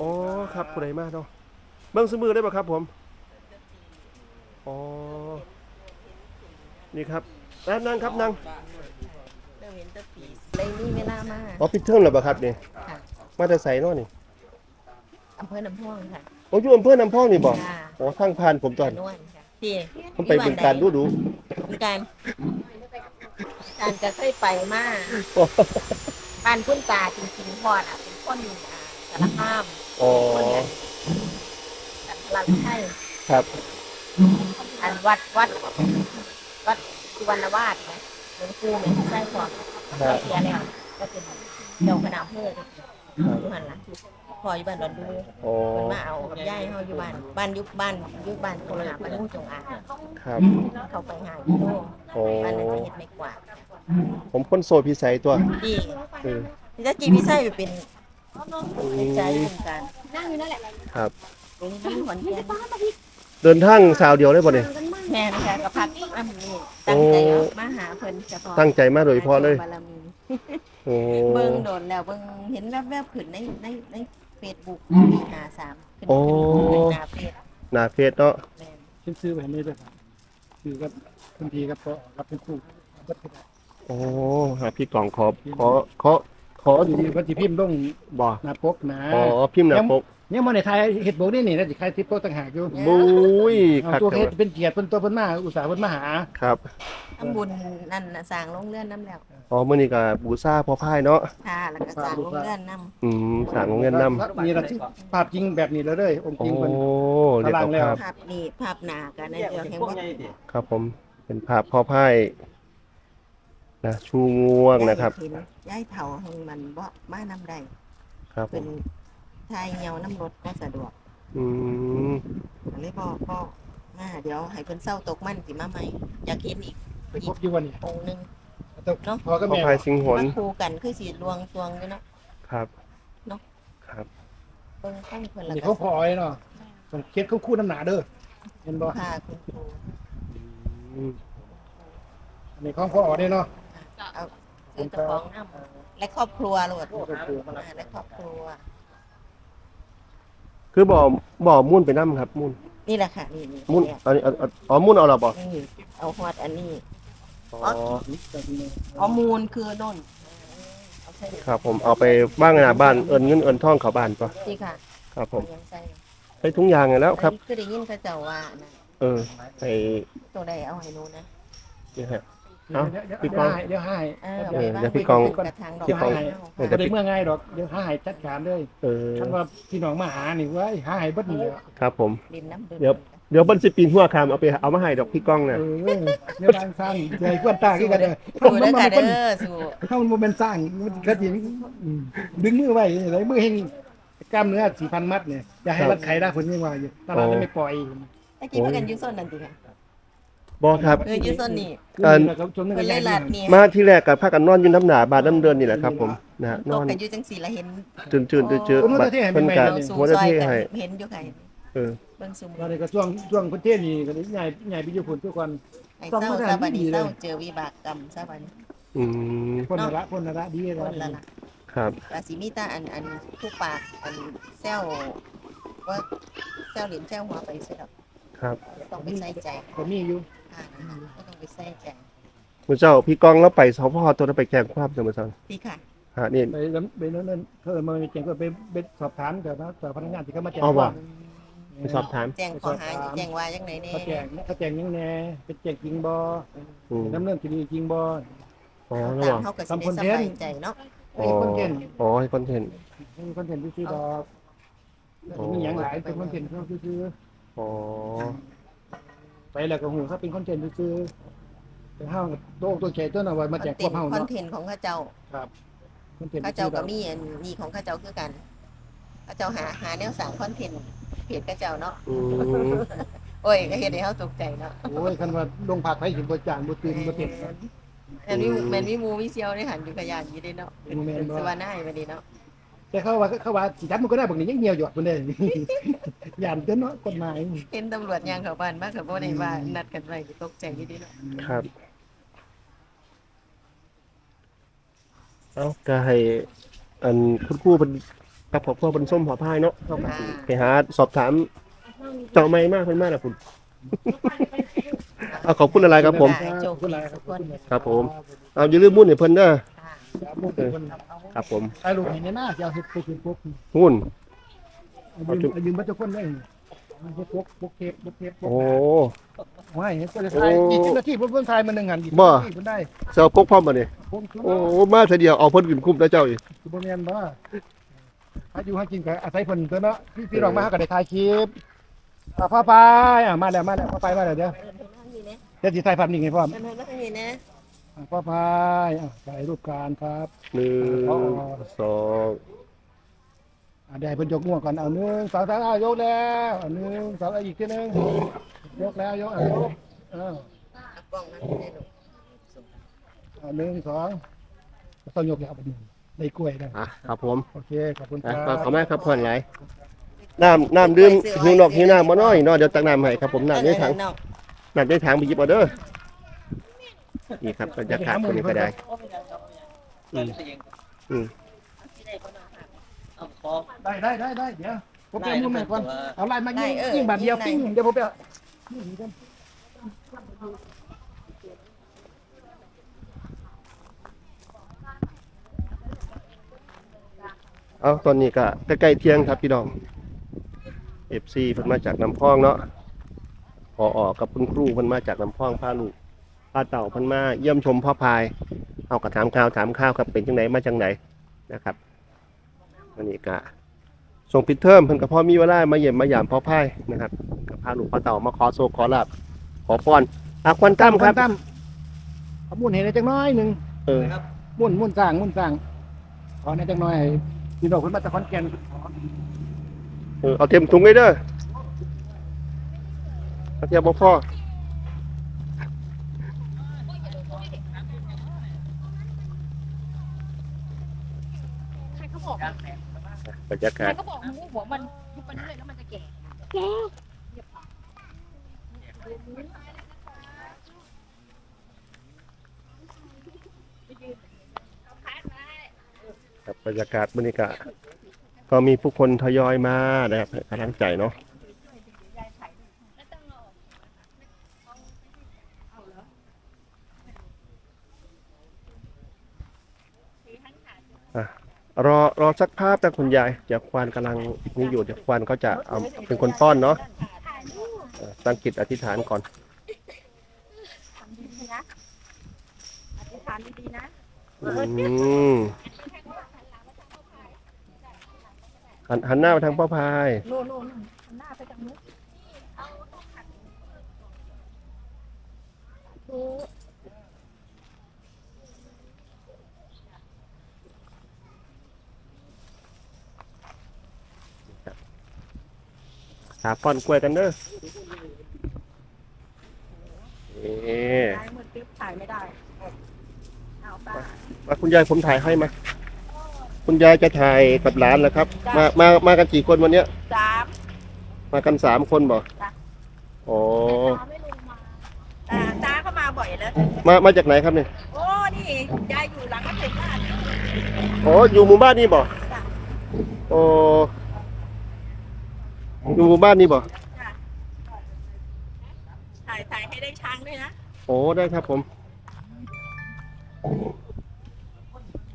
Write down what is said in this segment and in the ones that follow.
อ๋อครับผู้ใดมาเนาะเบิ่งซื้อมือได้ป่ะครับ ผมอ๋อนี่ครับนั่งนั่งครับนั่งเราเห็นแตะปีเลยมีเวลามาอ๋อปิดเทอมแล้วป่ะครับนี่ค่ะมาแต่ใส่เนาะนี่อำเภอน้ำพ่วงค่ะโอ้อยู่อำเภอน้ำพองนี่บ่ค่ะอ๋อทางผ่านผมตอนนวลค่ะที่ผมไปบึงการดูดูบึงการการจะเคยไปมาโอ้บ้านคุณตาจริงๆพ่อน่ะเป็นคนอ่าสารคาม อ๋อคนเนี่ยสันพลังไทยครับ อันวัดวัด วัดสุวรรณวาสนะหลวงปู่เนี่ยใช่ก่อนครับเสียแล้วก็เป็นเจ้าคณะอำเภออยู่หันหลังพออยู่บ้านดอนดูอ๋อเพิ่นมาเอากับยายเฮาอยู่บ้าน บ้านอยุบบ้านอยุบบ้านคนหาบ้านงูจงอางครับ เขาไปหากิโลโอ้บ้านนั้นก็เฮ็ดไม่กว่าดผมคนโซพิสัยตัวที่เออที่จะจีพี่ไส้ไปเป็น อืเป็นใจมวงการครับเดี๋ยวนี้มันขอนแก่นเดินทางสาวเดียวได้บ่เนี่ยแม่นะคะก็พักอ้ำนี่ตั้งใจเอามาหาเพิ่นเฉพาะตั้งใจมาโดยเฉพาะเลยบารมีโอ้เบิ่งโดนแล้วเบิ่งเห็นแวบๆขึ้นในในในเฟซบุ๊กปีหาสามขึ้นโอ้ขึ้นหน้าเฟซหน้าเฟซเนาะแม่นขึ้นซื้อไปนี่ด้วยครับคือกับคุณทีกับก็รับเป็นคู่วัดที่ไหนโอ้หาพี่กล่องขอขอขอ ขอดีวัดที่พิมพ์ต้องบ่หน้าปกนะอ๋อพิมพ์หน้าปกเนี่ยมันในไทยเห็ดโบกนี่นี่นะสิใครทิปโปกต่างหากอยู่บุ้ยเอาคักตัวจังเฮ็ดวะเป็นเกียรติเป็นตัวเป็นมาอุตสาห์เป็นมาหาครับทำบุญนั่นน่ะสร้างโรงเรือนน้ำแล้วอ๋อมื้อนี้ก็บูชาพ่อพายเนาะค่ะแล้วก็สร้างโรงเรือนน้ำอืมสร้างโรงเรียนนำนี่ละที่ภาพจริงแบบนี้เลยเลยองค์โอ้จริงเป็นเรียกพลังแล้วภาพภาพนี่ภาพหนากันในเดียวแห่งว่าครับผมเป็นภาพพ่อพาย นะชูง่วงนะครับ ย้ายเห็นย้ายเถาแห่งมันบ่มานำใดครับผเป็นมทายเหี่ยวน้ำรถก็สะดวกอืมก็เลยบ่บ่มาเดี๋ยวให้เพิ่นเศร้าตกมันสิมาใหม่อยากเห็นอีกไปพบอยู่วันนี้องค์หนึงพอก็พ่อแม่พายสิงหนมาคู่กันคือสิลวงตวงอยู่เนาะ ครับเนาะครับ เบิ่งข้างเพิ่นแล้วนี่ก็เขาพอไอ้เนาะต้องเค็ดเขาคู่น้ำหนาเด้อเห็นบ่พาคุณครูอืมอันนี้ของพ่ออ๋อเนี่ยเนาะเอา ซื้อเจ้าของน้ำและครอบครัวโลดครอบครัวอ่าและครอบครัว คือบ่อบ่อมุ่นไปน้ำครับมุ่นนี่แหละค่ะ นี่นี่มุ่นเนี่ยอันนี้เอาเอาอ๋อมุ่นเอาละบ่นี่เอาฮอดอันนี้อ๋อข้อมูลคือโน่นเอาใส่ครับ ผมเอาไปบ้างหน้าบ้านเอินเงินเอินทองเขาบ้านปะสิค่ะครับ ผมยังใส่ใช้ทุงยางไงแล้วครับ อันนี้คือได้ยินเขาเจ้าว่านะเออไปตัวใดเอาให้หนูนะ นี่ฮะ เดี๋ยวเดี๋ยวเดี๋ยวให้เดี๋ยวให้เออเออไปเดี๋ยวพี่กองกระถางดอกพี่กองไม้เออเดี๋ยวเมื่อไงดอกเดี๋ยวหาให้จัดการเลยเออท่านว่าพี่น้องมาหานี่เว้ยหาให้เบิดนี่แหละครับผม ดินน้ำดื่มเดี๋ยว เดี๋ยวเบันสิปีนหัวคามเอาไปเอามาให้ดอกพี่ก้องเอนะอเดี๋ยวทางสร้างใหญ่กว่าตาคือกันเด้อสู้เด้อค่ะเด้อสู้ถ้ามันบ่แม่นสร้างมันก็สิอืมดึงมือไว้ไหนมือเฮงกล้ามเนื้อ4,000มัดเนี่ยอย่าให้รัดไขได้ผลยังว่าอยู่ตลาดนั้นไม่ปล่อยตะกี้เพิ่นกันอยู่โซนนั้นติค่ะ บอครับ เอออยู่โซนนี้อันแล้วก็จนนึงเพิ่นเลยลาดนี่มาที่แรกกับพากันนอนอยืนน้ำหนาบาดน้ำเดินนี่แหละครับผมนะฮะนตอกนกันอยู่จังซี่ละเห็นจืนจืนจืนจืนบัดเพิ่นกัเราสู้หัวซหน้าอยที่กันให้เห็นอยู่ค่ะเออเบิ่งซุมตอนนี้ก็ช่วงช่วงประเทศนี่ก็ได้ใหญ่ใหญ่ไปอยู่พุ่นทุกคนให้เศร้าซะบัดนี้เศร้าเจอวิบากกรรมซะบัดนี้อืมพ่นละพ่นละดีคแล้วนละล่ะครับราศีมีตาอันอันผู้ปากอันแซวว่าแซวเหรียญแซวหัวไปเสียแล้วครับ ต้องไปใส่ใจก็มีอยู่ อ่าก็ต้องไปใส่ใจมือเจ้าพี่ก้องแล้วไปสพตัวนั้นไปแจ้งความจังมือเจ้าดีค่ะ ฮะนี่ ไปไปนั่นนั่นเพิ่นมาเก่งก็ไปไปสอบถามกับกับพนักงานที่เขามาแจ้งเอาว่ะ ว่าไปสอบถามแจ้งข้อหาแจ้งว่าจังไหนเนี่ยเขาแจ้งเขาแจ้งยังแน่เป็นแจ้งจริงบ่อืมดำเนินคดีจริงบ่อ๋อเขาระหตามว่างเขาก็สิทำคได้อนสเทนต์บายใจเนาะอ๋ออ๋อให้คอนเทนต์มีคอนเทนต์ที่ดอกอ๋อมีอย่างหลายเป็นคอนเทนต์เขาคืออ๋อ ไปแล้วก็หูเขาเป็นคอนเทนต์คือไปห้างโต๊ะตัวแขกตัวน่ะว่ามาแจกพวกเฮาคอนเนาะเทนต์ของข้าเจ้าครับคอนเทนต์ข้าเจ้าก็มีอันนี้ของข้าเจ้าคือกันข้าเจ้าหาหาแนวสั่งคอนเทนต์เพจข้าเจ้าเนาะอืมโอ้ยก็เห็นให้เขาตกใจเนาะโอ้ยคันว่าลงผักให้ถึงบ่จางบ่ตื่นบ่เต็ม แมนมีแมนมีมูมีเซียวได้หันอยู่กับยานอยู่ได้เนาะเป็นเป็นสวาน่าไปดีเนาะ แต่เขาว่าเขาว่าสิจับมันก็ได้บักนี้ยังเหี่ยวหยอดพุ่นเด้ย่านเด้อเนาะกฎหมาย เห็นตำรวจยางเขาบ้านมากกับว่าในว่านัดกันไว้ตกใจอยู่ดีเนาะครับ เอาก็ให้อันคุณครูเป็นกับพ่อพ่อบนส้มพ่อพายเนาะเข้ากับไปหาสอบถามเจ้าไม่มากเพิ่นมากนะคุณ เอาขอบคุณอะไรครับผมโชคคุณดีอะไรคทุรับกคนครับผม เอาอย่าลืมมุ่นให้เพิ่นเด้อ ค่ะอย่ามุ่งเป็นคนครับผมใช้ลูกเห็นในหน้าจะเอาเฮ็ดไปเป็นปุ๊บมุ่น เอายืมเอายืมบัตรทุกคนได้พวกพวกพวกเทปพวกเทปพวกโอ้ ไม่เห็นก็จะถ่ายโอ้ยี่สิบนาทีเพิ่นถ่ายมาหนึ่งหันยี่สิบ่ นาทีเพิ่นได้เจ้าพกพร้อมบ่นี่ผมคือโอ้มาเสียเดียวเอาเพิ่นขึ้นคุ้มแล้วเจ้าอีกคือบ่แม่นบ่อายุหากินก็อาศัยเพิ่นตัวเนาะพี่พี่น้องมาหาก็ได้ถ่ายคลิปอะพ่อไปอะมาแล้วมาแล้วพ่อไปมาแล้วเดี๋ยวเดินไปนั่งนี่นะเดี๋ยวสิถ่ายภาพนิ่งให้พร้อมเดินไปนั่งนี่นะอะ พ่อพายอะถ่ายรูปการครับหนึ่งสองอะได้เพิ่นยกง่วงก่อนเอาหนึ่งสองสามอะยกแล้วอะหนึ่งสองอะอีกทีหนึงยกแล้วยกอะยกเออเอากล้องนั่งนี่ได้ลูกอะหนึ่งสองต้องยกแล้วบัดนี้ได้กล้วยได้อะครับผมโอเคขอบคุณคอะรับขอบคุณมากครับพ่อนหลายน้ำน้ำดื่มหิวนอกหิวน้ำมาน้อยเนาะเดี๋ยวตักน้ำให้ครับผมน้ำในถังเออน้ำในถังไปหยิบเอาเด้อ นี่ครับบรรยากาศตัวนี้ก็ได้ อืมอืม ได้ได้ได้ได้เดี๋ยวผมไปมุ่งหน่อยก่อนเอาไล่มายิงยิงบาทเดียวปิ้งเดี๋ยวผมไปเอาเอาตอนนี้ก็ใกล้ๆเที่ยงครับพี่น้อง FC เพิ่นมาจากน้ำพองเนาะพอออกกับคุณครูเพิ่นมาจากน้ำพองพาลูก พาเต่าเพิ่นมาเยี่ยมชมพ่อพาย เอากระถามข่าวถามข้าวครับเป็นจังไหนมาจังไหนนะครับวันนี้ก็ส่งปิดเทอมเพิ่นก็พอมีเวลามาเยี่ยมมาหยามพ่อพายนะครับก็พาลูกพาเต่ามาขอโซขอลาบขอพรอาควันตั้มครับตั้มเอามุ่นเห็นได้จังน้อยหนึ่งเออมุ่นมุ่นสร้างมุ่นสร้างขอในจังน้อยพี่น้องคนมาจากขอนแก่นเออเอาเต็มถุงเลยเด้อเอาเทียบบ่พ่อ ใครเขา บอกบรรยาใครกาศเขาบอกมึงหัวมันยุบมันเลยแล้วมันจะแก่ครับบรรยากาศบรรยากาศก็มีผู้คนทยอยมานะครับให้กำลังใจเนาะอะ รอรอสักภาพนะคุณยายเดี๋ยวควานกำลังนี่อยู่เดี๋ยวควานก็จะเอาเป็นคนป้อนเนาะเอ่อตั้งจิตอธิษฐานก่อน ทำดีๆนะอธิษฐานดีๆนะ อืมหันหันหน้าไปทางพ่อพาย โน่นโน่นหน้าไปทางนู้น หาป้อนกล้วยกันเด้อนี่ซ้ายมือปิ๊บถ่ายไม่ได้ เอาป้ามาคุณยายผมถ่ายให้มา คุณยายจะถ่ายกับหลานเหรอครับ มา มา มากันกี่คนวันเนี้ย สามมากันสามคนบ่จ้ะอ๋ออ่าตาเข้ามาบ่อยแล้วมา มาจากไหนครับเนี่ย โอ้ นี่ ยายอยู่หลังกระเพ็บ้านอ๋ออยู่หมู่บ้านนี่บ่โอ้ อยู่หมู่บ้านนี่บ่ถ่ายถ่ายให้ได้ช้างด้วยนะ โอ้ได้ครับผม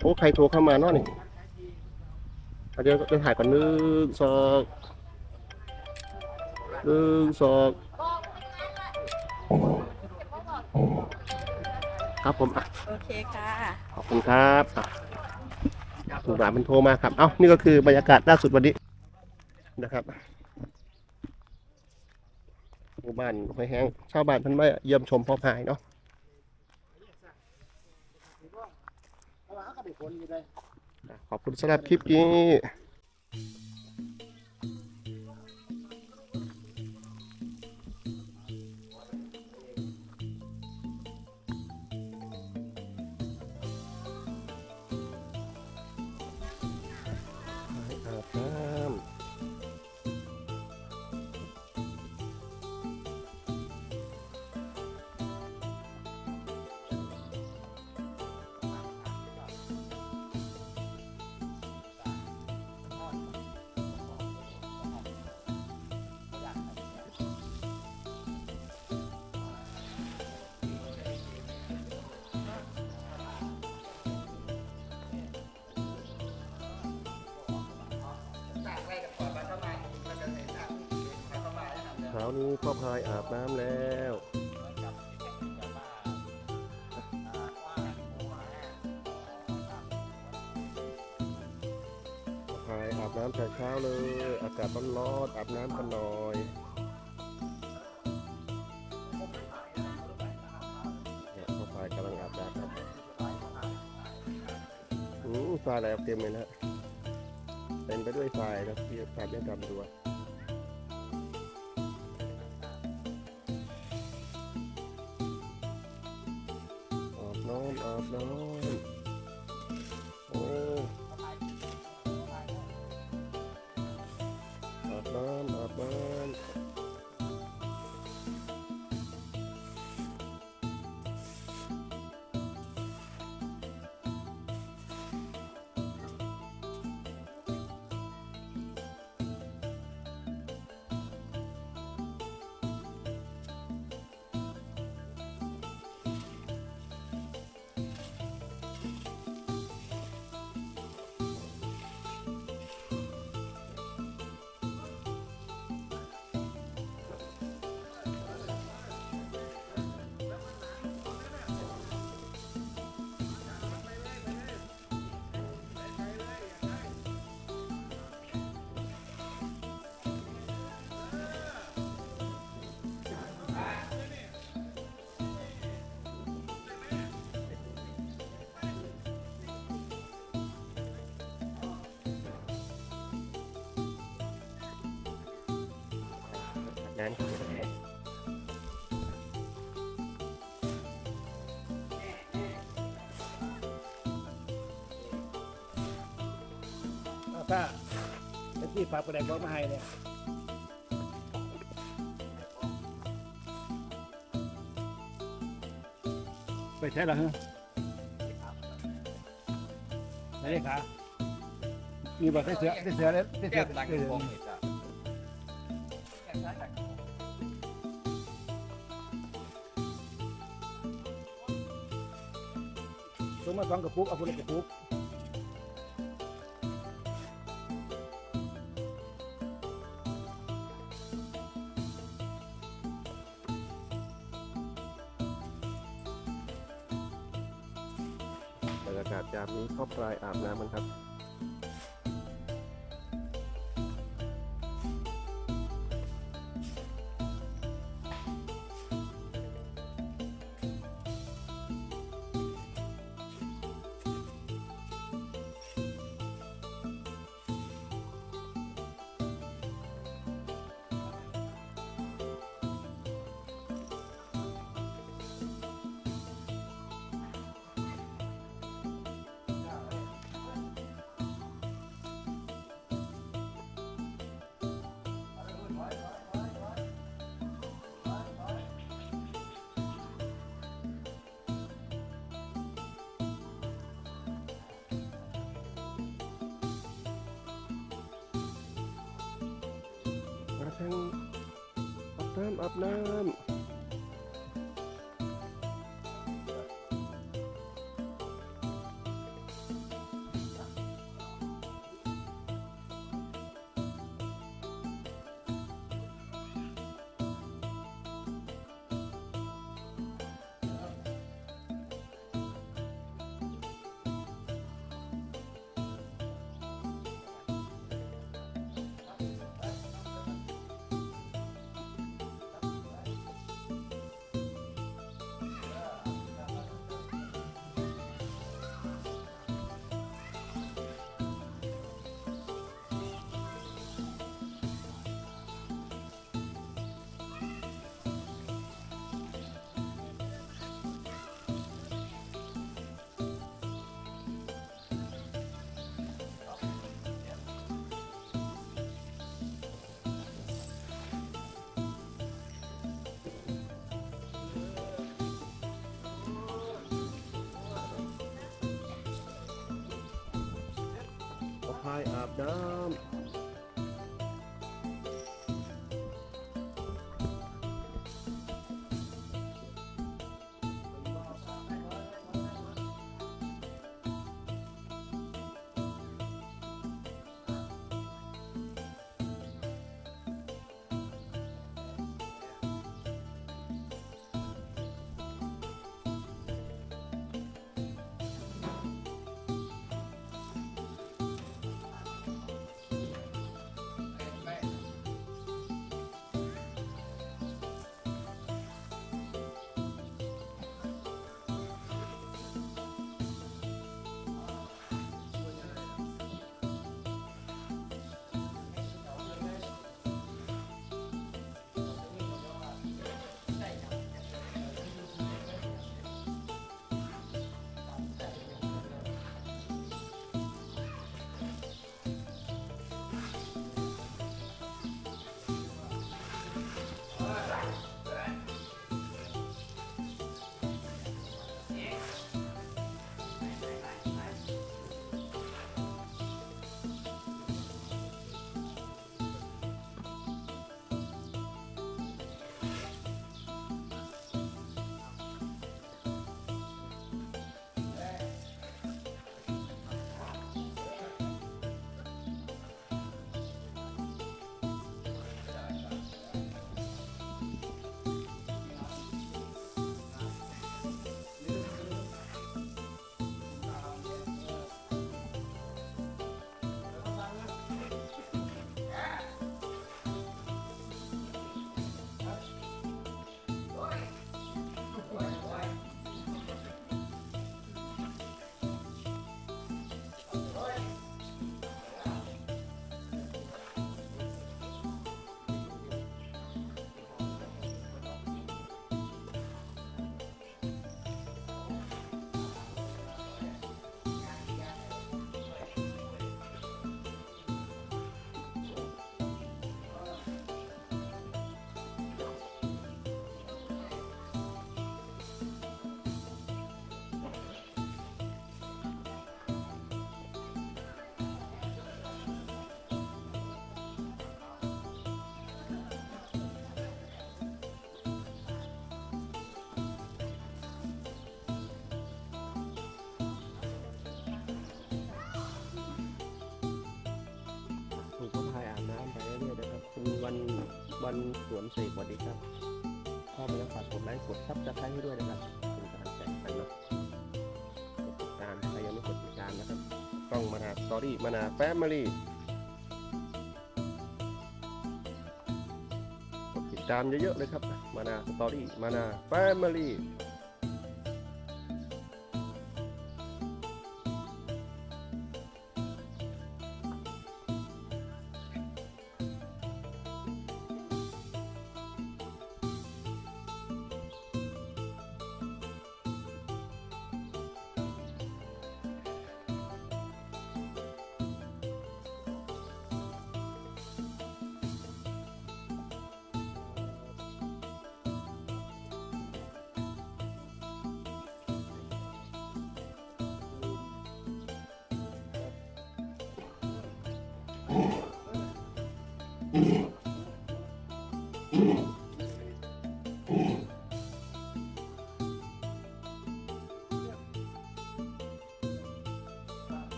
โอ้ใครโทรเข้ามาเนาะนี่อะเดี๋ยวเดี๋ยวถ่ายก่อนหนึ่งสองหนึ่งสองครับผมอะโอเคค่ะ ขอบคุณครับอะสุรานมันโทรมาครับ เอ้า นี่ก็คือบรรยากาศล่าสุดวันนี้นะครับห มู่บ้านห้วยแห้งชาวบ้านเพันมาเยี่ยมชมพ่อพายเนาะขอบคุณสำหรับคลิปนี้ เช้านี้พ่อพายอาบน้ำแล้วพ่อพายอาบน้ำแต่เช้าเลย อากาศร้อนๆอาบน้ำกันหน่อยเนี่ยพ่อพายกำลังอาบน้ำครับอู้ตาแล้วเต็มเลยนะ ต็มไปด้วยทรายนะที่ทรายเล่นดำดูอะอาบน้ำออกน้ำ นั้นเอาถ้าไอ้ที่ฝากประเด็นบอกมาให้เนี่ยไปใช่หรอฮะไหนเลยขามีบอกได้เสือได้เสือได้เสือได้เสือ ส่งมาสองกระปุกเอาคนละกระปุกบรรยากาศยามนี้ครอบครายอาบน้ำมันครับ น้ำอาบน้ำา วันสวนเสกสวัสดีครับเข้ามาแล้วฝากกดไลค์กดซับสไครต์ให้ด้วยนะครับเป็นกำลังใจกันเนาะกดติดตามใครยังไม่กดติดตามนะครับต้องมานาสตอรี่มานาแฟมิลี่กดติดตามเยอะๆเลยครับมานาสตอรี่มานาแฟมิลี่